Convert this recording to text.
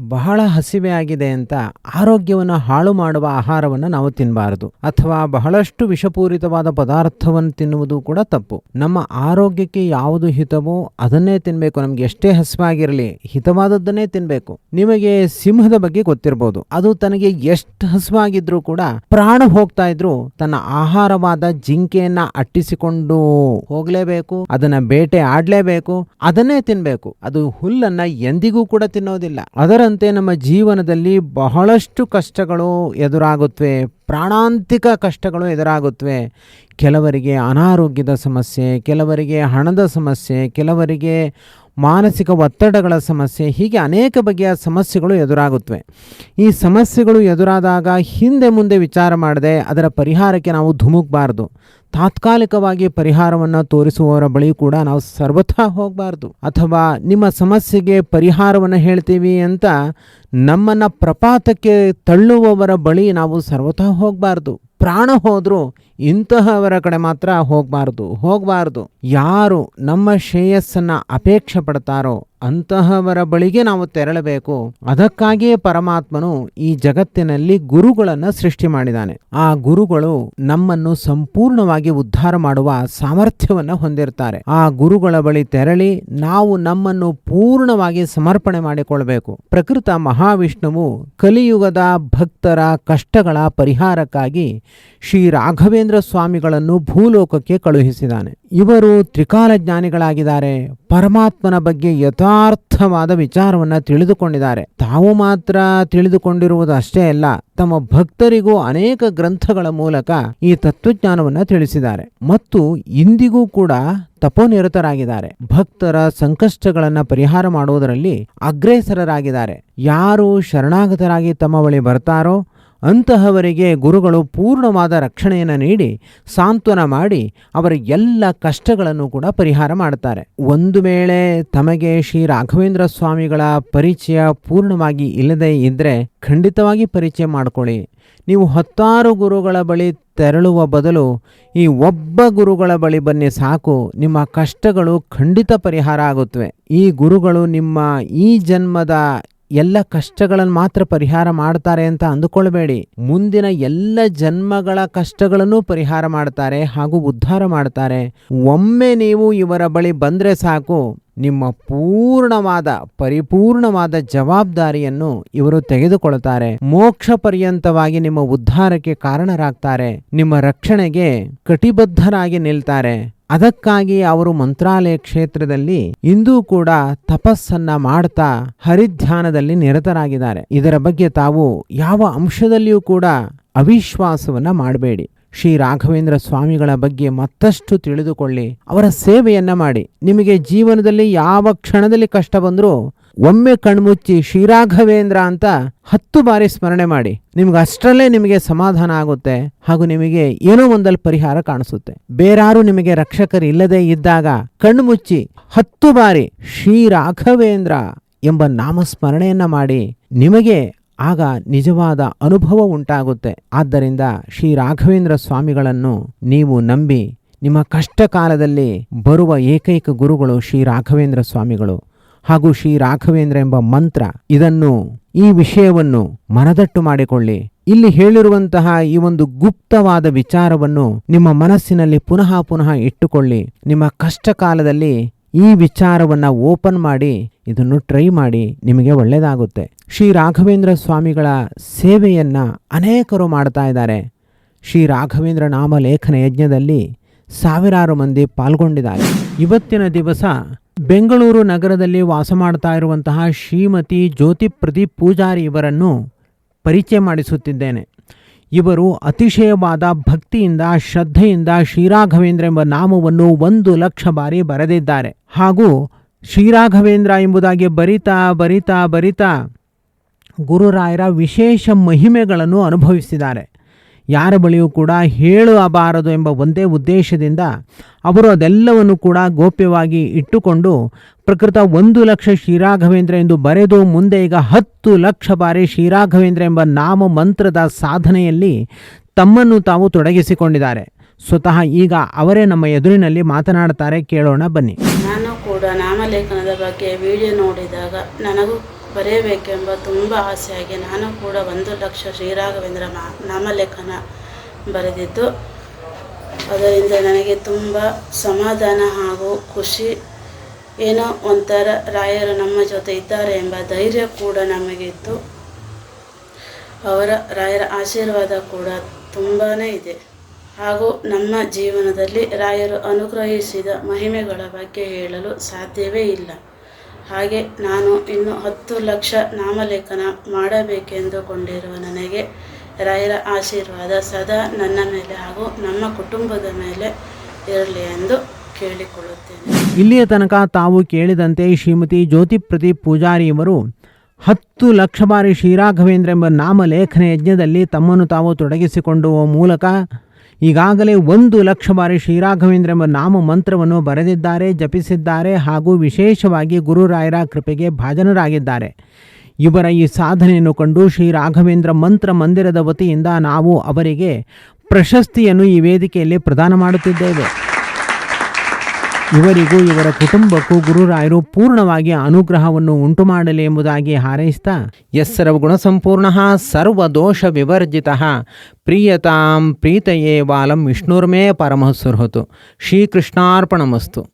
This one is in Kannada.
ಬಹಳ ಹಸಿವೆ ಆಗಿದೆ ಅಂತ ಆರೋಗ್ಯವನ್ನು ಹಾಳು ಮಾಡುವ ಆಹಾರವನ್ನು ನಾವು ತಿನ್ನಬಾರದು ಅಥವಾ ಬಹಳಷ್ಟು ವಿಷಪೂರಿತವಾದ ಪದಾರ್ಥವನ್ನು ತಿನ್ನುವುದು ಕೂಡ ತಪ್ಪು. ನಮ್ಮ ಆರೋಗ್ಯಕ್ಕೆ ಯಾವುದು ಹಿತವೋ ಅದನ್ನೇ ತಿನ್ಬೇಕು. ನಮ್ಗೆ ಎಷ್ಟೇ ಹಸಿವಾಗಿರಲಿ ಹಿತವಾದದ್ದನ್ನೇ ತಿನ್ಬೇಕು. ನಿಮಗೆ ಸಿಂಹದ ಬಗ್ಗೆ ಗೊತ್ತಿರಬಹುದು ಅದು ತನಗೆ ಎಷ್ಟು ಹಸಿವಾಗಿದ್ರೂ ಕೂಡ ಪ್ರಾಣ ಹೋಗ್ತಾ ಇದ್ರು ತನ್ನ ಆಹಾರವಾದ ಜಿಂಕೆಯನ್ನ ಅಟ್ಟಿಸಿಕೊಂಡು ಹೋಗ್ಲೇಬೇಕು. ಅದನ್ನ ಬೇಟೆ ಆಡಲೇಬೇಕು. ಅದನ್ನೇ ತಿನ್ಬೇಕು. ಅದು ಹುಲ್ಲನ್ನ ಎಂದಿಗೂ ಕೂಡ ತಿನ್ನೋದಿಲ್ಲ. ಅದರಂತೆ ನಮ್ಮ ಜೀವನದಲ್ಲಿ ಬಹಳಷ್ಟು ಕಷ್ಟಗಳು ಎದುರಾಗುತ್ತವೆ. ಪ್ರಾಣಾಂತಿಕ ಕಷ್ಟಗಳು ಎದುರಾಗುತ್ತವೆ. ಕೆಲವರಿಗೆ ಅನಾರೋಗ್ಯದ ಸಮಸ್ಯೆ, ಕೆಲವರಿಗೆ ಹಣದ ಸಮಸ್ಯೆ, ಕೆಲವರಿಗೆ ಮಾನಸಿಕ ಒತ್ತಡಗಳ ಸಮಸ್ಯೆ, ಹೀಗೆ ಅನೇಕ ಬಗೆಯ ಸಮಸ್ಯೆಗಳು ಎದುರಾಗುತ್ತವೆ. ಈ ಸಮಸ್ಯೆಗಳು ಎದುರಾದಾಗ ಹಿಂದೆ ಮುಂದೆ ವಿಚಾರ ಮಾಡದೆ ಅದರ ಪರಿಹಾರಕ್ಕೆ ನಾವು ಧುಮುಕಬಾರ್ದು. ತಾತ್ಕಾಲಿಕವಾಗಿ ಪರಿಹಾರವನ್ನು ತೋರಿಸುವವರ ಬಳಿ ಕೂಡ ನಾವು ಸರ್ವಥಾ ಹೋಗಬಾರ್ದು. ಅಥವಾ ನಿಮ್ಮ ಸಮಸ್ಯೆಗೆ ಪರಿಹಾರವನ್ನು ಹೇಳ್ತೀವಿ ಅಂತ ನಮ್ಮನ್ನು ಪ್ರಪಾತಕ್ಕೆ ತಳ್ಳುವವರ ಬಳಿ ನಾವು ಸರ್ವಥಾ ಹೋಗಬಾರ್ದು. ಪ್ರಾಣ ಹೋದರೂ ಇಂತಹವರ ಕಡೆ ಮಾತ್ರ ಹೋಗಬಾರ್ದು. ಹೋಗಬಾರ್ದು. ಯಾರು ನಮ್ಮ ಶ್ರೇಯಸ್ಸನ್ನು ಅಪೇಕ್ಷೆ ಪಡ್ತಾರೋ ಅಂತಹವರ ಬಳಿಗೆ ನಾವು ತೆರಳಬೇಕು. ಅದಕ್ಕಾಗಿಯೇ ಪರಮಾತ್ಮನು ಈ ಜಗತ್ತಿನಲ್ಲಿ ಗುರುಗಳನ್ನು ಸೃಷ್ಟಿ ಮಾಡಿದ್ದಾನೆ. ಆ ಗುರುಗಳು ನಮ್ಮನ್ನು ಸಂಪೂರ್ಣವಾಗಿ ಉದ್ಧಾರ ಮಾಡುವ ಸಾಮರ್ಥ್ಯವನ್ನು ಹೊಂದಿರ್ತಾರೆ. ಆ ಗುರುಗಳ ಬಳಿ ತೆರಳಿ ನಾವು ನಮ್ಮನ್ನು ಪೂರ್ಣವಾಗಿ ಸಮರ್ಪಣೆ ಮಾಡಿಕೊಳ್ಬೇಕು. ಪ್ರಕೃತ ಮಹಾವಿಷ್ಣುವು ಕಲಿಯುಗದ ಭಕ್ತರ ಕಷ್ಟಗಳ ಪರಿಹಾರಕ್ಕಾಗಿ ಶ್ರೀ ರಾಘವೇಂದ್ರ ಸ್ವಾಮಿಗಳನ್ನು ಭೂಲೋಕಕ್ಕೆ ಕಳುಹಿಸಿದ್ದಾನೆ. ಇವರು ತ್ರಿಕಾಲ ಜ್ಞಾನಿಗಳಾಗಿದ್ದಾರೆ. ಪರಮಾತ್ಮನ ಬಗ್ಗೆ ಯಥಾರ್ಥವಾದ ವಿಚಾರವನ್ನ ತಿಳಿದುಕೊಂಡಿದ್ದಾರೆ. ತಾವು ಮಾತ್ರ ತಿಳಿದುಕೊಂಡಿರುವುದು ಅಷ್ಟೇ ಅಲ್ಲ, ತಮ್ಮ ಭಕ್ತರಿಗೂ ಅನೇಕ ಗ್ರಂಥಗಳ ಮೂಲಕ ಈ ತತ್ವಜ್ಞಾನವನ್ನ ತಿಳಿಸಿದ್ದಾರೆ. ಮತ್ತು ಇಂದಿಗೂ ಕೂಡ ತಪೋನಿರತರಾಗಿದ್ದಾರೆ. ಭಕ್ತರ ಸಂಕಷ್ಟಗಳನ್ನು ಪರಿಹಾರ ಮಾಡುವುದರಲ್ಲಿ ಅಗ್ರೇಸರರಾಗಿದ್ದಾರೆ. ಯಾರು ಶರಣಾಗತರಾಗಿ ತಮ್ಮ ಬಳಿ ಬರ್ತಾರೋ ಅಂತಹವರಿಗೆ ಗುರುಗಳು ಪೂರ್ಣವಾದ ರಕ್ಷಣೆಯನ್ನು ನೀಡಿ, ಸಾಂತ್ವನ ಮಾಡಿ, ಅವರ ಎಲ್ಲ ಕಷ್ಟಗಳನ್ನು ಕೂಡ ಪರಿಹಾರ ಮಾಡುತ್ತಾರೆ. ಒಂದು ವೇಳೆ ತಮಗೆ ಶ್ರೀ ರಾಘವೇಂದ್ರ ಸ್ವಾಮಿಗಳ ಪರಿಚಯ ಪೂರ್ಣವಾಗಿ ಇಲ್ಲದೇ ಇದ್ದರೆ ಖಂಡಿತವಾಗಿ ಪರಿಚಯ ಮಾಡಿಕೊಳ್ಳಿ. ನೀವು ಹತ್ತಾರು ಗುರುಗಳ ಬಳಿ ತೆರಳುವ ಬದಲು ಈ ಒಬ್ಬ ಗುರುಗಳ ಬಳಿ ಬನ್ನಿ ಸಾಕು, ನಿಮ್ಮ ಕಷ್ಟಗಳು ಖಂಡಿತ ಪರಿಹಾರ ಆಗುತ್ತವೆ. ಈ ಗುರುಗಳು ನಿಮ್ಮ ಈ ಜನ್ಮದ ಎಲ್ಲ ಕಷ್ಟಗಳನ್ನು ಮಾತ್ರ ಪರಿಹಾರ ಮಾಡ್ತಾರೆ ಅಂತ ಅಂದುಕೊಳ್ಬೇಡಿ. ಮುಂದಿನ ಎಲ್ಲ ಜನ್ಮಗಳ ಕಷ್ಟಗಳನ್ನು ಪರಿಹಾರ ಮಾಡ್ತಾರೆ ಹಾಗೂ ಉದ್ಧಾರ ಮಾಡ್ತಾರೆ. ಒಮ್ಮೆ ನೀವು ಇವರ ಬಳಿ ಬಂದರೆ ಸಾಕು. ನಿಮ್ಮ ಪೂರ್ಣವಾದ, ಪರಿಪೂರ್ಣವಾದ ಜವಾಬ್ದಾರಿಯನ್ನು ಇವರು ತೆಗೆದುಕೊಳ್ತಾರೆ. ಮೋಕ್ಷ ಪರ್ಯಂತವಾಗಿ ನಿಮ್ಮ ಉದ್ಧಾರಕ್ಕೆ ಕಾರಣರಾಗ್ತಾರೆ. ನಿಮ್ಮ ರಕ್ಷಣೆಗೆ ಕಟಿಬದ್ಧರಾಗಿ ನಿಲ್ತಾರೆ. ಅದಕ್ಕಾಗಿ ಅವರು ಮಂತ್ರಾಲಯ ಕ್ಷೇತ್ರದಲ್ಲಿ ಇಂದೂ ಕೂಡ ತಪಸ್ಸನ್ನ ಮಾಡ್ತಾ ಹರಿಧ್ಯಾನದಲ್ಲಿ ನಿರತರಾಗಿದ್ದಾರೆ. ಇದರ ಬಗ್ಗೆ ತಾವು ಯಾವ ಅಂಶದಲ್ಲಿಯೂ ಕೂಡ ಅವಿಶ್ವಾಸವನ್ನ ಮಾಡಬೇಡಿ. ಶ್ರೀ ರಾಘವೇಂದ್ರ ಸ್ವಾಮಿಗಳ ಬಗ್ಗೆ ಮತ್ತಷ್ಟು ತಿಳಿದುಕೊಳ್ಳಿ. ಅವರ ಸೇವೆಯನ್ನ ಮಾಡಿ. ನಿಮಗೆ ಜೀವನದಲ್ಲಿ ಯಾವ ಕ್ಷಣದಲ್ಲಿ ಕಷ್ಟ ಬಂದರೂ ಒಮ್ಮೆ ಕಣ್ಮುಚ್ಚಿ ಶ್ರೀರಾಘವೇಂದ್ರ ಅಂತ ಹತ್ತು ಬಾರಿ ಸ್ಮರಣೆ ಮಾಡಿ ನಿಮ್ಗೆ ಅಷ್ಟರಲ್ಲೇ ನಿಮಗೆ ಸಮಾಧಾನ ಆಗುತ್ತೆ ಹಾಗೂ ನಿಮಗೆ ಏನೋ ಒಂದಲ್ಲಿ ಪರಿಹಾರ ಕಾಣಿಸುತ್ತೆ. ಬೇರಾರು ನಿಮಗೆ ರಕ್ಷಕರು ಇಲ್ಲದೆ ಇದ್ದಾಗ ಕಣ್ಮುಚ್ಚಿ ಹತ್ತು ಬಾರಿ ಶ್ರೀರಾಘವೇಂದ್ರ ಎಂಬ ನಾಮಸ್ಮರಣೆಯನ್ನ ಮಾಡಿ ನಿಮಗೆ ಆಗ ನಿಜವಾದ ಅನುಭವ ಉಂಟಾಗುತ್ತೆ. ಆದ್ದರಿಂದ ಶ್ರೀ ರಾಘವೇಂದ್ರ ಸ್ವಾಮಿಗಳನ್ನು ನೀವು ನಂಬಿ ನಿಮ್ಮ ಕಷ್ಟ ಕಾಲದಲ್ಲಿ ಬರುವ ಏಕೈಕ ಗುರುಗಳು ಶ್ರೀ ರಾಘವೇಂದ್ರ ಸ್ವಾಮಿಗಳು. ಹಾಗೂ ಶ್ರೀ ರಾಘವೇಂದ್ರ ಎಂಬ ಮಂತ್ರ, ಇದನ್ನು ಈ ವಿಷಯವನ್ನು ಮನದಟ್ಟು ಮಾಡಿಕೊಳ್ಳಿ. ಇಲ್ಲಿ ಹೇಳಿರುವಂತಹ ಈ ಒಂದು ಗುಪ್ತವಾದ ವಿಚಾರವನ್ನು ನಿಮ್ಮ ಮನಸ್ಸಿನಲ್ಲಿ ಪುನಃ ಪುನಃ ಇಟ್ಟುಕೊಳ್ಳಿ. ನಿಮ್ಮ ಕಷ್ಟ ಕಾಲದಲ್ಲಿ ಈ ವಿಚಾರವನ್ನು ಓಪನ್ ಮಾಡಿ, ಇದನ್ನು ಟ್ರೈ ಮಾಡಿ, ನಿಮಗೆ ಒಳ್ಳೆಯದಾಗುತ್ತೆ. ಶ್ರೀ ರಾಘವೇಂದ್ರ ಸ್ವಾಮಿಗಳ ಸೇವೆಯನ್ನು ಅನೇಕರು ಮಾಡ್ತಾ ಇದ್ದಾರೆ. ಶ್ರೀ ರಾಘವೇಂದ್ರ ನಾಮಲೇಖನ ಯಜ್ಞದಲ್ಲಿ ಸಾವಿರಾರು ಮಂದಿ ಪಾಲ್ಗೊಂಡಿದ್ದಾರೆ. ಇವತ್ತಿನ ದಿವಸ ಬೆಂಗಳೂರು ನಗರದಲ್ಲಿ ವಾಸ ಮಾಡ್ತಾ ಇರುವಂತಹ ಶ್ರೀಮತಿ ಜ್ಯೋತಿ ಪ್ರದೀಪ್ ಪೂಜಾರಿ ಇವರನ್ನು ಪರಿಚಯ ಮಾಡಿಸುತ್ತಿದ್ದೇನೆ. ಇವರು ಅತಿಶಯವಾದ ಭಕ್ತಿಯಿಂದ, ಶ್ರದ್ಧೆಯಿಂದ ಶ್ರೀರಾಘವೇಂದ್ರ ಎಂಬ ನಾಮವನ್ನು ಒಂದು ಲಕ್ಷ ಬಾರಿ ಬರೆದಿದ್ದಾರೆ. ಹಾಗೂ ಶ್ರೀರಾಘವೇಂದ್ರ ಎಂಬುದಾಗಿ ಬರಿತಾ ಬರಿತಾ ಬರಿತಾ ಗುರುರಾಯರ ವಿಶೇಷ ಮಹಿಮೆಗಳನ್ನು ಅನುಭವಿಸಿದ್ದಾರೆ. ಯಾರ ಬಳಿಯೂ ಕೂಡ ಹೇಳಬಾರದು ಎಂಬ ಒಂದೇ ಉದ್ದೇಶದಿಂದ ಅವರು ಅದೆಲ್ಲವನ್ನು ಕೂಡ ಗೋಪ್ಯವಾಗಿ ಇಟ್ಟುಕೊಂಡು ಪ್ರಕೃತ ಒಂದು ಲಕ್ಷ ಶ್ರೀರಾಘವೇಂದ್ರ ಎಂದು ಬರೆದು ಮುಂದೆ ಈಗ ಹತ್ತು ಲಕ್ಷ ಬಾರಿ ಶ್ರೀರಾಘವೇಂದ್ರ ಎಂಬ ನಾಮ ಮಂತ್ರದ ಸಾಧನೆಯಲ್ಲಿ ತಮ್ಮನ್ನು ತಾವು ತೊಡಗಿಸಿಕೊಂಡಿದ್ದಾರೆ. ಸ್ವತಃ ಈಗ ಅವರೇ ನಮ್ಮ ಎದುರಿನಲ್ಲಿ ಮಾತನಾಡುತ್ತಾರೆ. ಕೇಳೋಣ ಬನ್ನಿ. ನಾನು ಕೂಡ ನಾಮಲೇಖನದ ಬಗ್ಗೆ ವಿಡಿಯೋ ನೋಡಿದಾಗ ನನಗೂ ಬರೆಯಬೇಕೆಂಬ ತುಂಬ ಆಸೆಯಾಗಿ ನಾನು ಕೂಡ ಒಂದು ಲಕ್ಷ ಶ್ರೀರಾಘವೇಂದ್ರ ಮಾ, ನಾಮಲೇಖನ ಬರೆದಿದ್ದು, ಅದರಿಂದ ನನಗೆ ತುಂಬ ಸಮಾಧಾನ ಹಾಗೂ ಖುಷಿ. ಏನೋ ಒಂಥರ ರಾಯರು ನಮ್ಮ ಜೊತೆ ಇದ್ದಾರೆ ಎಂಬ ಧೈರ್ಯ ಕೂಡ ನಮಗಿತ್ತು. ಅವರ ರಾಯರ ಆಶೀರ್ವಾದ ಕೂಡ ತುಂಬಾ ಇದೆ. ಹಾಗೂ ನಮ್ಮ ಜೀವನದಲ್ಲಿ ರಾಯರು ಅನುಗ್ರಹಿಸಿದ ಮಹಿಮೆಗಳ ಬಗ್ಗೆ ಹೇಳಲು ಸಾಧ್ಯವೇ ಇಲ್ಲ. ಹಾಗೆ ನಾನು ಇನ್ನು ಹತ್ತು ಲಕ್ಷ ನಾಮಲೇಖನ ಮಾಡಬೇಕೆಂದುಕೊಂಡಿರುವ ನನಗೆ ರಾಯರ ಆಶೀರ್ವಾದ ಸದಾ ನನ್ನ ಮೇಲೆ ಹಾಗೂ ನಮ್ಮ ಕುಟುಂಬದ ಮೇಲೆ ಇರಲಿ ಎಂದು ಕೇಳಿಕೊಳ್ಳುತ್ತೇನೆ. ಇಲ್ಲಿಯ ತನಕ ತಾವು ಕೇಳಿದಂತೆ ಶ್ರೀಮತಿ ಜ್ಯೋತಿ ಪ್ರದೀಪ್ ಪೂಜಾರಿಯವರು ಹತ್ತು ಲಕ್ಷ ಬಾರಿ ಶ್ರೀರಾಘವೇಂದ್ರ ಎಂಬ ನಾಮಲೇಖನ ಯಜ್ಞದಲ್ಲಿ ತಮ್ಮನ್ನು ತಾವು ತೊಡಗಿಸಿಕೊಂಡುವ ಮೂಲಕ ಈಗಾಗಲೇ ಒಂದು ಲಕ್ಷ ಬಾರಿ ಶ್ರೀರಾಘವೇಂದ್ರ ಎಂಬ ನಾಮ ಮಂತ್ರವನ್ನು ಬರೆದಿದ್ದಾರೆ, ಜಪಿಸಿದ್ದಾರೆ ಹಾಗೂ ವಿಶೇಷವಾಗಿ ಗುರುರಾಯರ ಕೃಪೆಗೆ ಭಾಜನರಾಗಿದ್ದಾರೆ. ಇವರ ಈ ಸಾಧನೆಯನ್ನು ಕಂಡು ಶ್ರೀ ರಾಘವೇಂದ್ರ ಮಂತ್ರ ಮಂದಿರದ ವತಿಯಿಂದ ನಾವು ಅವರಿಗೆ ಪ್ರಶಸ್ತಿಯನ್ನು ಈ ವೇದಿಕೆಯಲ್ಲಿ ಪ್ರದಾನ ಮಾಡುತ್ತಿದ್ದೇವೆ. ಇವರಿಗೂ ಇವರ ಕುಟುಂಬಕ್ಕೂ ಗುರುರಾಯರು ಪೂರ್ಣವಾಗಿ ಅನುಗ್ರಹವನ್ನು ಉಂಟು ಮಾಡಲಿ ಎಂಬುದಾಗಿ ಹಾರೈಸ್ತಾ ಎಸ್ಸರ ಗುಣಸಂಪೂರ್ಣ, ಸರ್ವದೋಷ ವಿವರ್ಜಿತ, ಪ್ರಿಯತಾಂ ಪ್ರೀತಯೇ ವಾಲಂ ವಿಷ್ಣುರ್ಮೇ ಪರಮಃಸುರ್ಹತು. ಶ್ರೀಕೃಷ್ಣಾರ್ಪಣಮಸ್ತು.